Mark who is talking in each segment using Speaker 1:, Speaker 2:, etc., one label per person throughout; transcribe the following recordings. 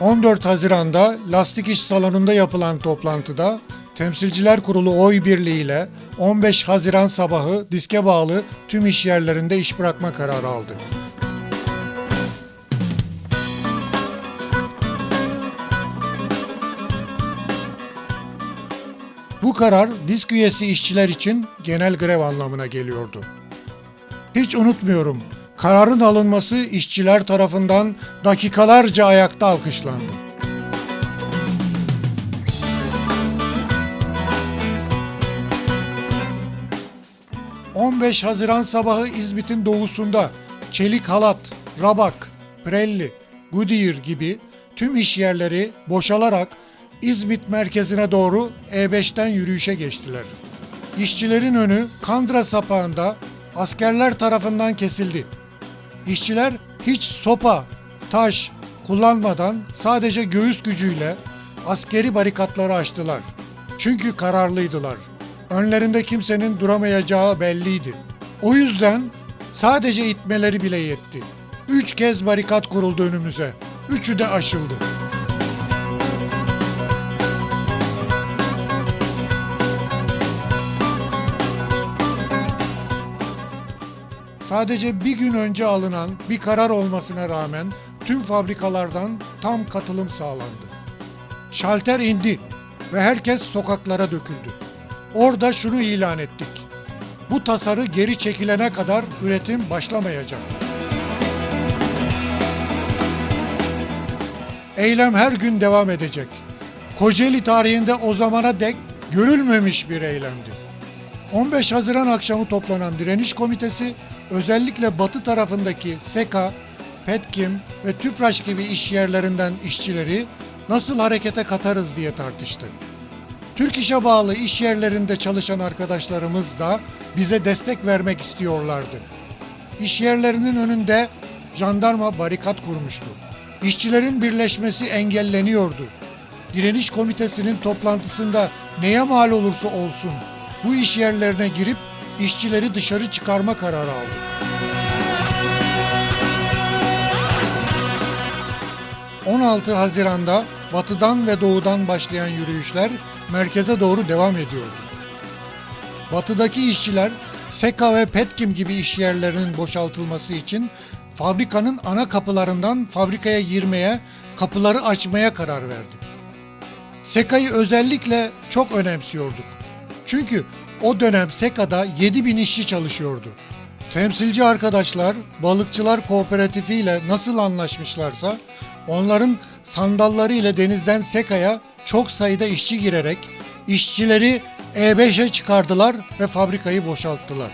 Speaker 1: 14 Haziran'da Lastik İş Salonu'nda yapılan toplantıda Temsilciler Kurulu oy birliğiyle 15 Haziran sabahı diske bağlı tüm iş yerlerinde iş bırakma kararı aldı. Bu karar disk üyesi işçiler için genel grev anlamına geliyordu. Hiç unutmuyorum. Kararın alınması işçiler tarafından dakikalarca ayakta alkışlandı. ...15 Haziran sabahı İzmit'in doğusunda... ...Çelik Halat, Rabak, Prelli, Goodyear gibi... ...tüm iş yerleri boşalarak... İzmit merkezine doğru E5'ten yürüyüşe geçtiler. İşçilerin önü Kandıra sapağında askerler tarafından kesildi. İşçiler hiç sopa, taş kullanmadan sadece göğüs gücüyle askeri barikatları açtılar. Çünkü kararlıydılar. Önlerinde kimsenin duramayacağı belliydi. O yüzden sadece itmeleri bile yetti. Üç kez barikat kuruldu önümüze. Üçü de aşıldı. Sadece bir gün önce alınan bir karar olmasına rağmen tüm fabrikalardan tam katılım sağlandı. Şalter indi ve herkes sokaklara döküldü. Orada şunu ilan ettik. Bu tasarı geri çekilene kadar üretim başlamayacak. Eylem her gün devam edecek. Kocaeli tarihinde o zamana dek görülmemiş bir eylemdi. 15 Haziran akşamı toplanan direniş komitesi özellikle batı tarafındaki SEKA, Petkim ve Tüpraş gibi iş yerlerinden işçileri nasıl harekete katarız diye tartıştı. Türk İş'e bağlı iş yerlerinde çalışan arkadaşlarımız da bize destek vermek istiyorlardı. İş yerlerinin önünde jandarma barikat kurmuştu. İşçilerin birleşmesi engelleniyordu. Direniş komitesinin toplantısında neye mal olursa olsun bu iş yerlerine girip işçileri dışarı çıkarma kararı aldı. ...16 Haziran'da batıdan ve doğudan başlayan yürüyüşler merkeze doğru devam ediyordu. Batıdaki işçiler Seka ve Petkim gibi iş yerlerinin boşaltılması için fabrikanın ana kapılarından fabrikaya girmeye, kapıları açmaya karar verdi. Seka'yı özellikle çok önemsiyorduk. Çünkü o dönem Seka'da 7 bin işçi çalışıyordu. Temsilci arkadaşlar balıkçılar kooperatifi ile nasıl anlaşmışlarsa onların sandalları ile denizden Seka'ya çok sayıda işçi girerek işçileri E5'e çıkardılar ve fabrikayı boşalttılar.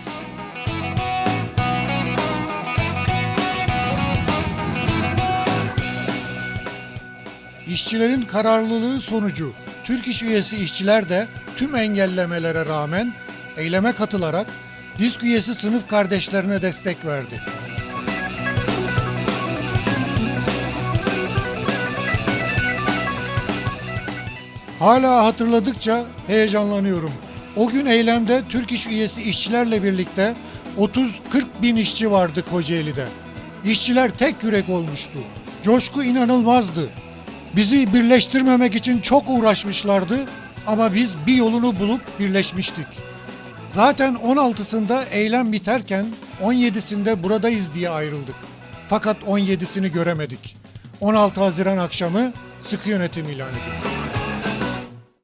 Speaker 1: İşçilerin kararlılığı sonucu Türk İş üyesi işçiler de tüm engellemelere rağmen eyleme katılarak disk üyesi sınıf kardeşlerine destek verdi. Hala hatırladıkça heyecanlanıyorum. O gün eylemde Türk İş üyesi işçilerle birlikte 30-40 bin işçi vardı Kocaeli'de. İşçiler tek yürek olmuştu. Coşku inanılmazdı. Bizi birleştirmemek için çok uğraşmışlardı ama biz bir yolunu bulup birleşmiştik. Zaten 16'sında eylem biterken 17'sinde buradayız diye ayrıldık. Fakat 17'sini göremedik. 16 Haziran akşamı sıkı yönetim ilan edildi.